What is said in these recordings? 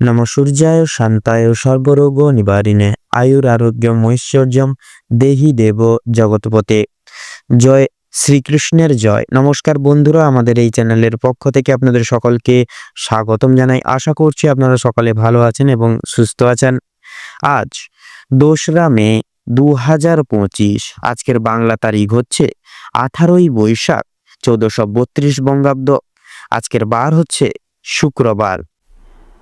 নম সূর্যায় শান্তায় সর্বরোগ নিবারিণে আয়ুর আরোগ্যম ঐশ্বর্যম দেহি দেব জগৎপতে জয় শ্রীকৃষ্ণের জয় নমস্কার বন্ধুরা, আমাদের এই চ্যানেলের পক্ষ থেকে আপনাদের সকলকে স্বাগতম জানাই। আশা করছি আপনারা সকলে ভালো আছেন এবং সুস্থ আছেন। আজ, দোসরা মে দু হাজার পঁচিশ, আজকের বাংলা তারিখ হচ্ছে আঠারোই বৈশাখ, চৌদ্দশো বত্রিশ বঙ্গাব্দ। আজকের বার হচ্ছে শুক্রবার।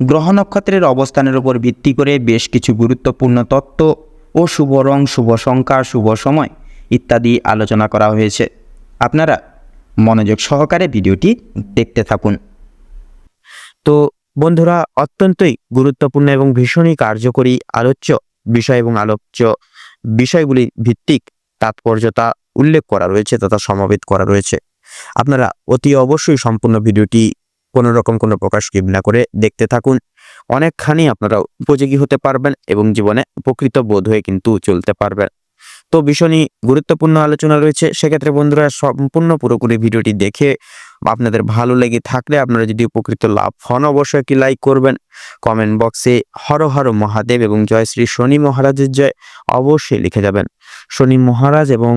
গ্রহ নক্ষত্রের অবস্থানের উপর ভিত্তি করে বেশ কিছু গুরুত্বপূর্ণ তত্ত্ব ও শুভ রং, শুভ সংখ্যা, শুভ সময় ইত্যাদি আলোচনা করা হয়েছে। আপনারা মনোযোগ সহকারে ভিডিওটি দেখতে থাকুন। তো বন্ধুরা, অত্যন্তই গুরুত্বপূর্ণ এবং ভীষণই কার্যকরী আলোচ্য বিষয় এবং আলোচ্য বিষয়গুলি ভিত্তিক তাৎপর্যতা উল্লেখ করা রয়েছে তথা সমাবেত করা রয়েছে। আপনারা অতি অবশ্যই সম্পূর্ণ ভিডিওটি কোনো রকম কোনো প্রকাশ স্কিপ না করে দেখতে থাকুন। অনেকখানি আপনারা উপযোগী হতে পারবেন এবং জীবনে উপকৃত বোধ হয়ে কিন্তু চলতে পারবেন। তো ভীষণই গুরুত্বপূর্ণ আলোচনা রয়েছে। সেক্ষেত্রে বন্ধুরা সম্পূর্ণ পুরোপুরি ভিডিওটি দেখে আপনাদের ভালো লেগে থাকলে আপনারা যদি উপকৃত লাভ হন অবশ্যই একটি লাইক করবেন। কমেন্ট বক্সে হর হর মহাদেব এবং জয় শ্রী শনি মহারাজের জয় অবশ্যই লিখে যাবেন। শনি মহারাজ এবং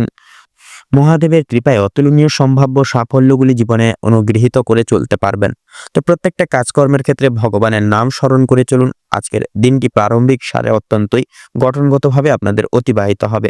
মহাদেবের কৃপায় অতুলনীয় সম্ভাব্য সাফল্যগুলি জীবনে অনুগৃহীত করে চলতে পারবেন। তো প্রত্যেকটা কাজকর্মের ক্ষেত্রে ভগবানের নাম স্মরণ করে চলুন। আজকের দিনটি প্রারম্ভিক সারে অত্যন্তই গঠনগতভাবে আপনাদের অতিবাহিত হবে।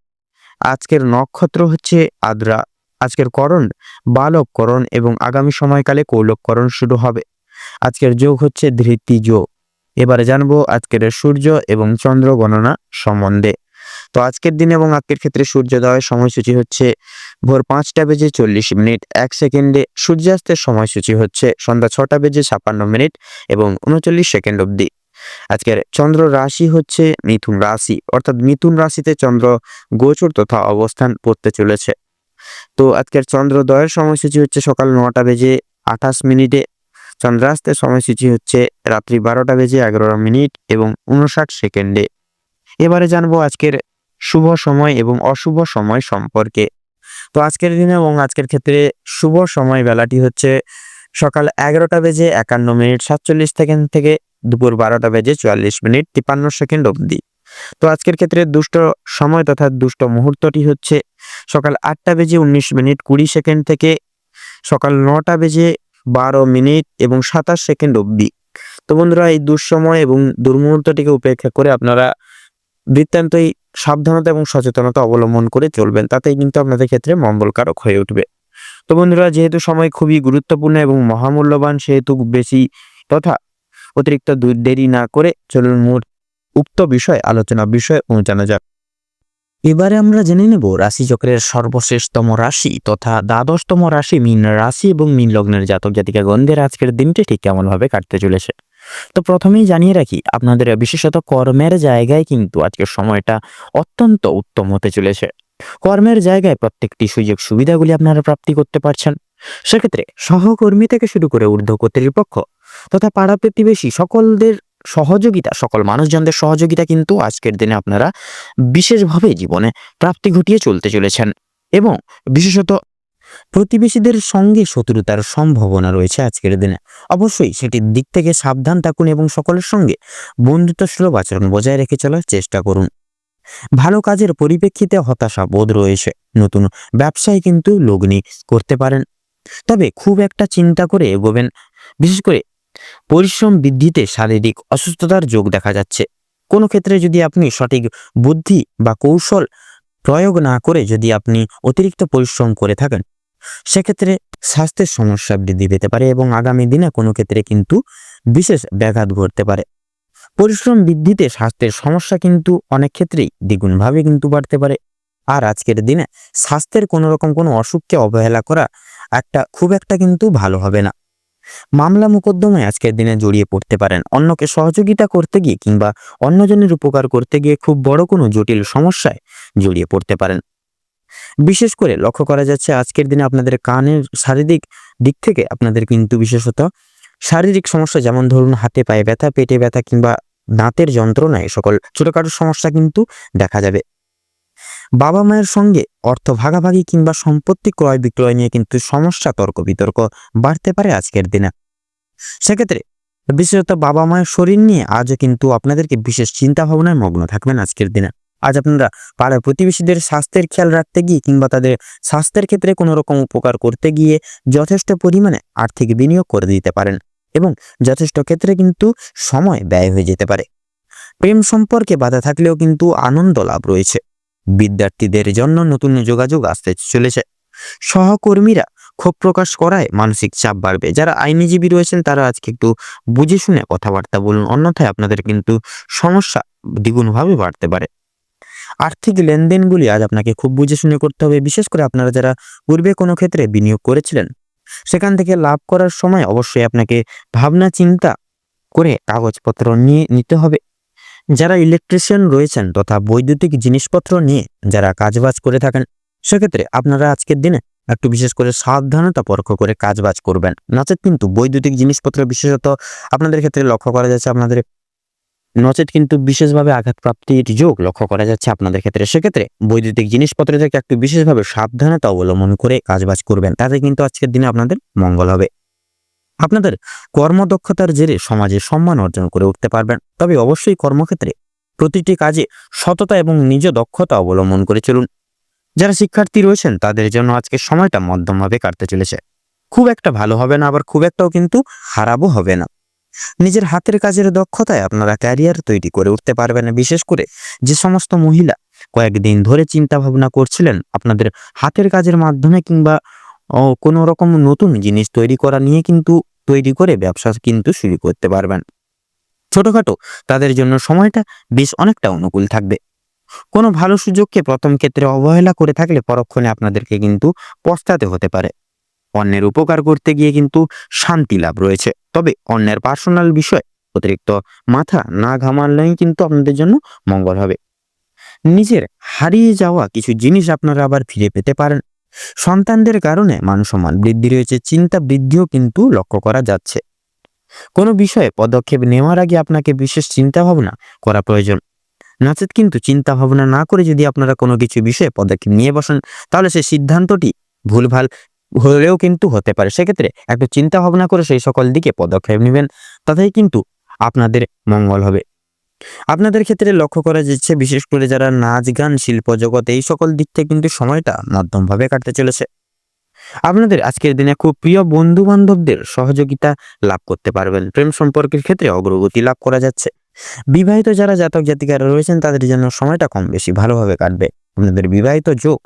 আজকের নক্ষত্র হচ্ছে আদ্রা। আজকের করণ বালককরণ এবং আগামী সময়কালে কৌলককরণ শুরু হবে। আজকের যোগ হচ্ছে ধৃতি যোগ। এবারে জানব আজকের সূর্য এবং চন্দ্র গণনা সম্বন্ধে। তো আজকের দিন এবং আজকের ক্ষেত্রে সূর্যোদয়ের সময়সূচি হচ্ছে ভোর পাঁচটা বেজে চল্লিশ মিনিট, এক সেকেন্ডে সূর্যাস্তের সময়সূচি হচ্ছে সন্ধ্যা ছটা বেজে ছাপান্ন মিনিট এবং উনচল্লিশ সেকেন্ড অবধি। আজকের চন্দ্র রাশি হচ্ছে মিথুন রাশি, অর্থাৎ মিথুন রাশিতে চন্দ্র গোচর তথা অবস্থান করতে চলেছে। তো আজকের চন্দ্রোদয়ের সময়সূচি হচ্ছে সকাল নটা বেজে আঠাশ মিনিটে, চন্দ্রাস্তের সময়সূচি হচ্ছে রাত্রি বারোটা বেজে এগারো মিনিট এবং উনষাট সেকেন্ডে। এবারে জানব আজকের শুভ সময় এবং অশুভ সময় সম্পর্কে। তো আজকের দিনে এবং আজকের ক্ষেত্রে শুভ সময় বেলাটি হচ্ছে সকাল এগারোটা বেজে একান্ন মিনিট সাতচল্লিশ সেকেন্ড থেকে দুপুর বারোটা বেজে চুয়াল্লিশ মিনিট তিপ্পান্ন সেকেন্ড অবধি। তো আজকের ক্ষেত্রে দুষ্ট সময় তথা দুষ্ট মুহূর্তটি হচ্ছে সকাল আটটা বেজে উনিশ মিনিট কুড়ি সেকেন্ড থেকে সকাল নটা বেজে বারো মিনিট এবং সাতাশ সেকেন্ড অবধি। তো বন্ধুরা, এই দুঃসময় এবং দুর্মুহূর্তটিকে উপেক্ষা করে আপনারা বৃত্তান্তই সাবধানতা এবং সচেতনতা অবলম্বন করে চলবেন, তাতেই কিন্তু আপনাদের ক্ষেত্রে মঙ্গলকারক হয়ে উঠবে। তো বন্ধুরা, যেহেতু সময় খুবই গুরুত্বপূর্ণ এবং মহামূল্যবান, সেহেতু বেশি তথা অতিরিক্ত দেরি না করে চলুন মূল উক্ত বিষয়, আলোচনা বিষয়ে পৌঁছানো যাক। এবারে আমরা জেনে নেব রাশিচক্রের সর্বশেষতম রাশি তথা দ্বাদশতম রাশি মীন রাশি এবং মীন লগ্নের জাতক জাতিকা গন্ধের আজকের দিনটি ঠিক কেমনভাবে কাটতে চলেছে। তো প্রথমেই জানিয়ে রাখি, আপনাদের বিশেষত কর্মের জায়গায় কিন্তু আজকের সময়টা অত্যন্ত উত্তম হতে চলেছে। কর্মের জায়গায় প্রত্যেকটি সুযোগ সুবিধাগুলি আপনারা প্রাপ্তি করতে পারছেন। সেক্ষেত্রে সহকর্মী থেকে শুরু করে ঊর্ধ্ব কর্তৃপক্ষ তথা পাড়া প্রতিবেশী সকলদের সহযোগিতা, সকল মানুষজনদের সহযোগিতা কিন্তু আজকের দিনে আপনারা বিশেষভাবে জীবনে প্রাপ্তি ঘটিয়ে চলতে চলেছেন এবং বিশেষত প্রতিবেশীদের সঙ্গে শত্রুতার সম্ভাবনা রয়েছে আজকের দিনে। অবশ্যই সেটির দিক থেকে সাবধান থাকুন এবং সকলের সঙ্গে বন্ধুত্ব সুলভ আচরণ বজায় রেখে চলার চেষ্টা করুন। ভালো কাজের পরিপ্রেক্ষিতে হতাশা বোধ রয়েছে। নতুন ব্যবসায় কিন্তু লগ্নি করতে পারেন। তবে খুব একটা চিন্তা করে এগোবেন, বিশেষ করে পরিশ্রম বৃদ্ধিতে শারীরিক অসুস্থতার যোগ দেখা যাচ্ছে। কোনো ক্ষেত্রে যদি আপনি সঠিক বুদ্ধি বা কৌশল প্রয়োগ না করে যদি আপনি অতিরিক্ত পরিশ্রম করে থাকেন, সেক্ষেত্রে স্বাস্থ্যের সমস্যা বৃদ্ধি পেতে পারে এবং আগামী দিনে কোনো ক্ষেত্রে কিন্তু বিশেষ ব্যাঘাত ঘটতে পারে। পরিশ্রম বৃদ্ধিতে স্বাস্থ্যের সমস্যা কিন্তু অনেক ক্ষেত্রেই দ্বিগুণভাবে কিন্তু বাড়তে পারে। আর আজকের দিনে স্বাস্থ্যের কোনো রকম কোনো অসুখকে অবহেলা করা একটা খুব একটা কিন্তু ভালো হবে না। মামলা মোকদ্দমায় আজকের দিনে জড়িয়ে পড়তে পারেন। অন্যকে সহযোগিতা করতে গিয়ে কিংবা অন্যজনের উপকার করতে গিয়ে খুব বড় কোনো জটিল সমস্যায় জড়িয়ে পড়তে পারেন। বিশেষ করে লক্ষ্য করা যাচ্ছে, আজকের দিনে আপনাদের কানের শারীরিক দিক থেকে আপনাদের কিন্তু বিশেষত শারীরিক সমস্যা, যেমন ধরুন হাতে পায়ে ব্যথা, পেটে ব্যথা কিংবা দাঁতের যন্ত্রণা এই সকল ছোটখাটো সমস্যা কিন্তু দেখা যাবে। বাবা মায়ের সঙ্গে অর্থ ভাগাভাগি কিংবা সম্পত্তি ক্রয় বিক্রয় নিয়ে কিন্তু সমস্যা, তর্ক বিতর্ক বাড়তে পারে আজকের দিনে। সেক্ষেত্রে বিশেষত বাবা মায়ের শরীর নিয়ে আজও কিন্তু আপনাদেরকে বিশেষ চিন্তা ভাবনায় মগ্ন থাকবেন আজকের দিনে। আজ আপনারা পাড়া প্রতিবেশীদের স্বাস্থ্যের খেয়াল রাখতে গিয়ে কিংবা তাদের স্বাস্থ্যের ক্ষেত্রে কোনো রকম উপকার করতে গিয়ে যথেষ্ট পরিমাণে আর্থিক বিনিয়োগ করে দিতে পারেন এবং যথেষ্ট ক্ষেত্রে কিন্তু সময় ব্যয় হয়ে যেতে পারে। প্রেম সম্পর্কে বাধা থাকলেও কিন্তু আনন্দ লাভ রয়েছে। বিদ্যার্থীদের জন্য নতুন যোগাযোগ আসতে চলেছে। সহকর্মীরা ক্ষোভ প্রকাশ করায় মানসিক চাপ বাড়বে। যারা আইনজীবী রয়েছেন, তারা আজকে একটু বুঝে শুনে কথাবার্তা বলুন। অন্যথায় আপনাদের কিন্তু সমস্যা দ্বিগুণভাবে বাড়তে পারে। আর্থিক লেনদেনগুলি আজ আপনাকে খুব বুঝে শুনে করতে হবে। বিশেষ করে আপনারা যারা পূর্বে কোনো ক্ষেত্রে বিনিয়োগ করেছিলেন, সেখান থেকে লাভ করার সময় অবশ্যই আপনাকে ভাবনা চিন্তা করে কাগজপত্র নিয়ে নিতে হবে। যারা ইলেকট্রিশিয়ান রয়েছেন তথা বৈদ্যুতিক জিনিসপত্র নিয়ে যারা কাজবাজ করে থাকেন, সেক্ষেত্রে আপনারা আজকের দিনে একটু বিশেষ করে সাবধানতা পরখ করে কাজবাজ করবেন। নচেত কিন্তু বৈদ্যুতিক জিনিসপত্র বিশেষত আপনাদের ক্ষেত্রে লক্ষ্য করা যাচ্ছে আপনাদের নচেত কিন্তু বিশেষভাবে আঘাতপ্রাপ্তির যোগ লক্ষ্য করা যাচ্ছে আপনাদের ক্ষেত্রে। সেক্ষেত্রে বৈদ্যুতিক জিনিসপত্র থেকে একটু বিশেষভাবে সাবধানতা অবলম্বন করে কাজবাজ করবেন, তাতে কিন্তু আজকের দিনে আপনাদের মঙ্গল হবে। আপনাদের কর্মদক্ষতার জেরে সমাজে সম্মান অর্জন করে উঠতে পারবেন। তবে অবশ্যই কর্মক্ষেত্রে প্রতিটি কাজে সততা এবং নিজ দক্ষতা অবলম্বন করে চলুন। যারা শিক্ষার্থী রয়েছেন, তাদের জন্য আজকে সময়টা মধ্যমভাবে কাটতে চলেছে। খুব একটা ভালো হবে না, আবার খুব একটাও কিন্তু খারাপও হবে না। নিজের হাতের কাজের দক্ষতায় আপনারা ক্যারিয়ার তৈরি করে উঠতে পারবেন। বিশেষ করে যে সমস্ত মহিলা কয়েকদিন ধরে চিন্তা ভাবনা করছিলেন, আপনাদের হাতের কাজের মাধ্যমে কিংবা কোনো রকম নতুন জিনিস তৈরি করা নিয়ে কিন্তু তৈরি করে ব্যবসা কিন্তু শুরু করতে পারবেন। ছোটখাটো তাদের জন্য সময়টা বেশ অনেকটা অনুকূল থাকবে। কোনো ভালো সুযোগকে প্রথম ক্ষেত্রে অবহেলা করে থাকলে পরক্ষণে আপনাদেরকে কিন্তু পস্তাতে হতে পারে। অন্যের উপকার করতে গিয়ে কিন্তু শান্তি লাভ রয়েছে। তবে অন্যের পার্সোনাল বিষয়, অতিরিক্ত মাথা না ঘামালেই কিন্তু আপনাদের জন্য মঙ্গল হবে। নিজের হারিয়ে যাওয়া কিছু জিনিস আপনারা আবার ফিরে পেতে পারেন। সন্তানদের কারণে মানসম্মান বৃদ্ধি রয়েছে, চিন্তা বৃদ্ধিও কিন্তু লক্ষ্য করা যাচ্ছে। কোনো বিষয়ে পদক্ষেপ নেওয়ার আগে আপনাকে বিশেষ চিন্তা ভাবনা করা প্রয়োজন। নচেত কিন্তু চিন্তা ভাবনা না করে যদি আপনারা কোনো কিছু বিষয়ে পদক্ষেপ নিয়ে বসেন, তাহলে সেই সিদ্ধান্তটি ভুলভাল হলেও কিন্তু হতে পারে। সেক্ষেত্রে একটু চিন্তা ভাবনা করে সেই সকল দিকে পদক্ষেপ নেবেন, তাতেই কিন্তু আপনাদের মঙ্গল হবে। আপনাদের ক্ষেত্রে লক্ষ্য করা যাচ্ছে, বিশেষ করে যারা নাচ, গান, শিল্প জগৎ, এই সকল দিক থেকে কিন্তু সময়টা মাধ্যমভাবে কাটতে চলেছে। আপনাদের আজকের দিনে খুব প্রিয় বন্ধু বান্ধবদের সহযোগিতা লাভ করতে পারবেন। প্রেম সম্পর্কের ক্ষেত্রে অগ্রগতি লাভ করা যাচ্ছে। বিবাহিত যারা জাতক জাতিকারা রয়েছেন, তাদের জন্য সময়টা কম বেশি ভালোভাবে কাটবে। আপনাদের বিবাহিত যোগ,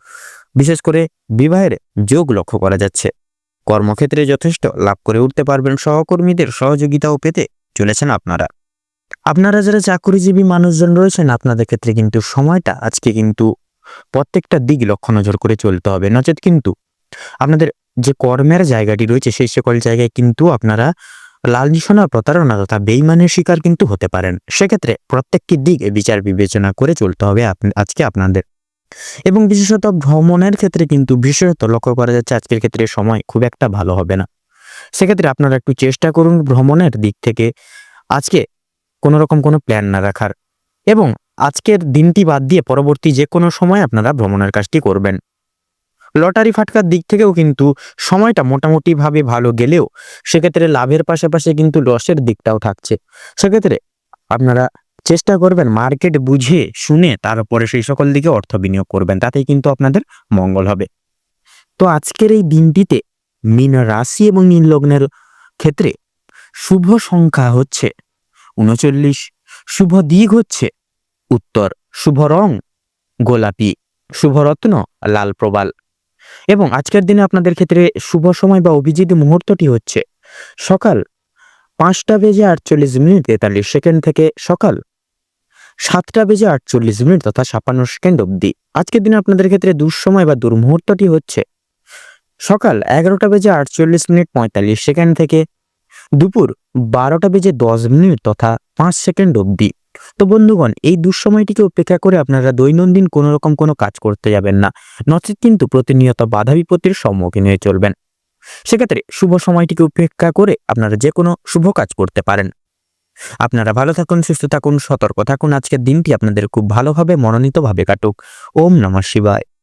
বিশেষ করে বিবাহের যোগ লক্ষ্য করা যাচ্ছে। কর্মক্ষেত্রে যথেষ্ট লাভ করে উঠতে পারবেন। সহকর্মীদের সহযোগিতাও পেতে চলেছেন আপনারা। আপনারা যারা চাকরিজীবী মানুষজন রয়েছেন, আপনাদের ক্ষেত্রে কিন্তু সময়টা আজকে কিন্তু প্রত্যেকটা দিক লক্ষ্য নজর করে চলতে হবে। নচেত কিন্তু আপনাদের যে কর্মের জায়গাটি রয়েছে, সেই সকল জায়গায় কিন্তু আপনারা লালনিশনা প্রতারণা তথা বেইমানের শিকার কিন্তু হতে পারেন। সেক্ষেত্রে প্রত্যেকটি দিক বিচার বিবেচনা করে চলতে হবে আজকে আপনাদের। এবং বিশেষত ভ্রমণের ক্ষেত্রে কিন্তু বিশেষত লক্ষ্য করা যাচ্ছে, আজকের ক্ষেত্রে সময় খুব একটা ভালো হবে না। সেক্ষেত্রে আপনারা একটু চেষ্টা করুন ভ্রমণের দিক থেকে আজকে কোনো রকম কোনো প্ল্যান না রাখার। এবং আজকের দিনটি বাদ দিয়ে পরবর্তী যে কোনো সময় আপনারা ভ্রমণের কাজটি করবেন। লটারি ফাটকার দিক থেকেও কিন্তু সময়টা মোটামুটিভাবে ভালো গেলেও সেক্ষেত্রে লাভের পাশাপাশি কিন্তু লসের দিকটাও থাকছে। সেক্ষেত্রে আপনারা চেষ্টা করবেন মার্কেট বুঝে শুনে তারপরে সেই সকল দিকে অর্থ বিনিয়োগ করবেন, তাতেই কিন্তু আপনাদের মঙ্গল হবে। তো আজকের এই দিনটিতে মীন রাশি এবং মীন লগ্নের ক্ষেত্রে শুভ সংখ্যা হচ্ছে উনচল্লিশ। শুভ দিক হচ্ছে। উত্তর, শুভ রং। গোলাপি শুভরত্ন লাল প্রবাল। এবং আজকের দিনে আপনাদের ক্ষেত্রে শুভ সময় বা অভিজিৎ মুহূর্তটি হচ্ছে সকাল পাঁচটা বেজে আটচল্লিশ মিনিট তেতাল্লিশ সেকেন্ড থেকে সকাল সাতটা বেজে আটচল্লিশ মিনিট তথা ছাপ্পান্ন সেকেন্ড অবধি। আজকের দিনে আপনাদের ক্ষেত্রে দুঃসময় বা দুর্মুহূর্তটি হচ্ছে সকাল এগারোটা বেজে আটচল্লিশ মিনিট পঁয়তাল্লিশ সেকেন্ড থেকে দুপুর বারোটা বেজে দশ মিনিট তথা পাঁচ সেকেন্ড অবধি। তো বন্ধুগণ, এই দুঃসময়টিকে উপেক্ষা করে আপনারা দৈনন্দিন কোনো রকম কোনো কাজ করতে যাবেন না। নচেত কিন্তু প্রতিনিয়ত বাধা বিপত্তির সম্মুখীন হয়ে চলবেন। সেক্ষেত্রে শুভ সময়টিকে উপেক্ষা করে আপনারা যে কোনো শুভ কাজ করতে পারেন। আপনারা ভালো থাকুন, সুস্থ থাকুন, সতর্ক থাকুন। আজকের দিনটি আপনাদের খুব ভালোভাবে, মনোনীতভাবে কাটুক। ওম নমঃ শিবায়।